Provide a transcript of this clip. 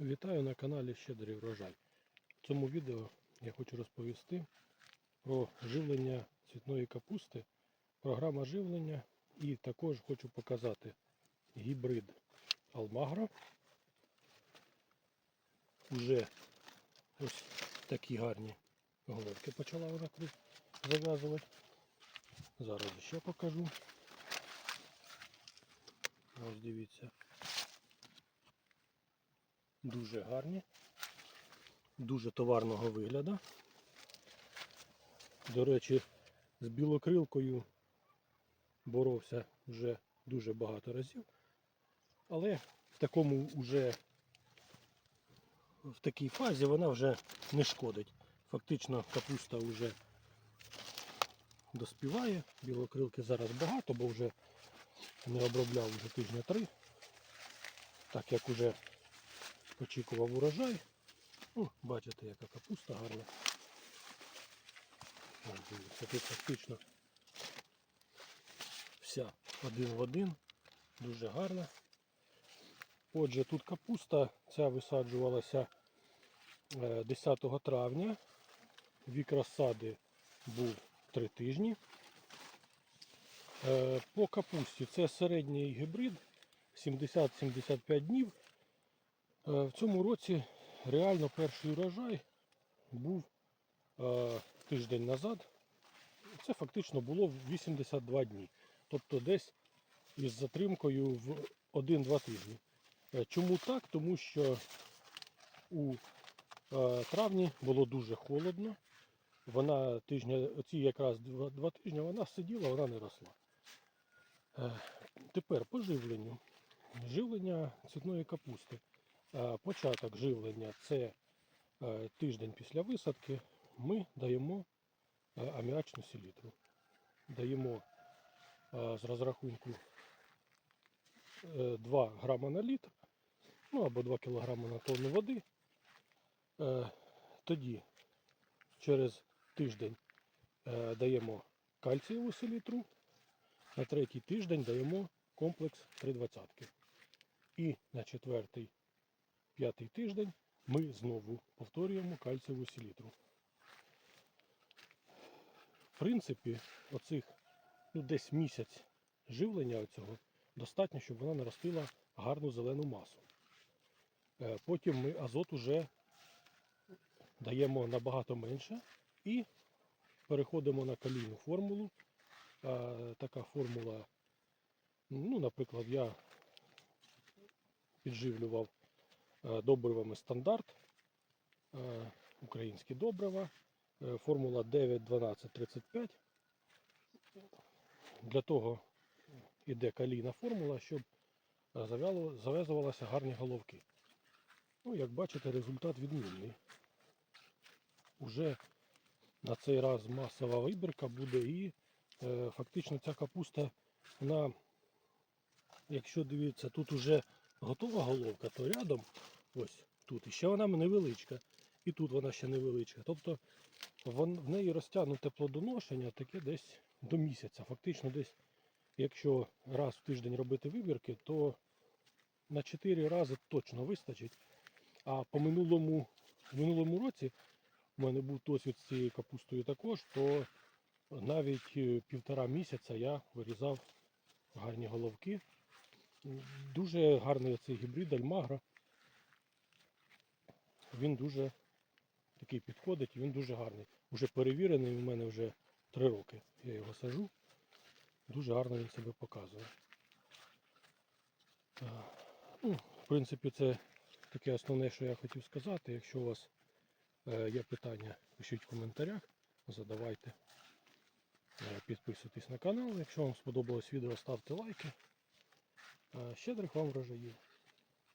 Вітаю на каналі Щедрий врожай. В цьому відео я хочу розповісти про живлення цвітної капусти, програма живлення і також хочу показати гібрид Алмагра. Уже ось такі гарні головки почала вона зав'язувати. Зараз ще покажу. Ось дивіться. Дуже гарні, дуже товарного вигляду. До речі, з білокрилкою боровся вже дуже багато разів. Але в такому вже в такій фазі вона вже не шкодить. Фактично капуста вже доспіває. Білокрилки зараз багато, бо вже не обробляв вже тижня три. Так як уже очікував урожай. Ну, бачите, яка капуста гарна. Дивіться, тут фактично вся один в один. Дуже гарна. Отже, тут капуста ця висаджувалася е, 10 травня. Вік розсади був 3 тижні. Е, По капусті це середній гібрид 70-75 днів. Е, В цьому році реально перший урожай був е, тиждень назад. Це фактично було 82 дні. Тобто десь із затримкою в 1-2 тижні. Е, Чому так? Тому що у травні було дуже холодно. Вона тижня, оці якраз два, два тижні вона сиділа, вона не росла. Тепер по живленню. Живлення цвітної капусти. Е, Початок живлення це е, тиждень після висадки. Ми даємо е, аміачну селітру. Даємо е, з розрахунку е, 2 грама на літр, ну або 2 кг на тонну води. Е, Тоді через тиждень е, даємо кальцієву селітру, на третій тиждень даємо комплекс 320. І на четвертий п'ятий тиждень ми знову повторюємо кальцієву селітру. В принципі, оцих ну, десь місяць живлення оцього достатньо, щоб вона наростила гарну зелену масу. Е, Потім ми азот уже даємо набагато менше і переходимо на калійну формулу. Е, Така формула, ну, наприклад, я підживлював добривами стандарт, е, українські добрива, е, формула 9, 12, 35. Для того йде калійна формула, щоб е, зав'язувалися гарні головки. Ну, як бачите, результат відмінний. Уже на цей раз масова вибірка буде і е, фактично ця капуста, вона, якщо дивіться, тут уже готова головка, то рядом, ось тут, і ще вона невеличка. І тут вона ще невеличка. Тобто в неї розтягнуте плодоношення таке десь до місяця. Фактично десь, якщо раз в тиждень робити вибірки, то на 4 рази точно вистачить. А по минулому, минулому році в мене був досвід з цією капустою також, то навіть е, півтора місяця я вирізав гарні головки. Дуже гарний цей гібрид Альмагра. Він дуже такий підходить, він дуже гарний. Уже перевірений, у мене вже три роки. Я його сажу. Дуже гарно він себе показує. Ну, в принципі, це таке основне, що я хотів сказати. Якщо у вас е, є питання, пишіть в коментарях, задавайте. Е, Підписуйтесь на канал. Якщо вам сподобалось відео, ставте лайки. Е, Щедрих вам врожаїв.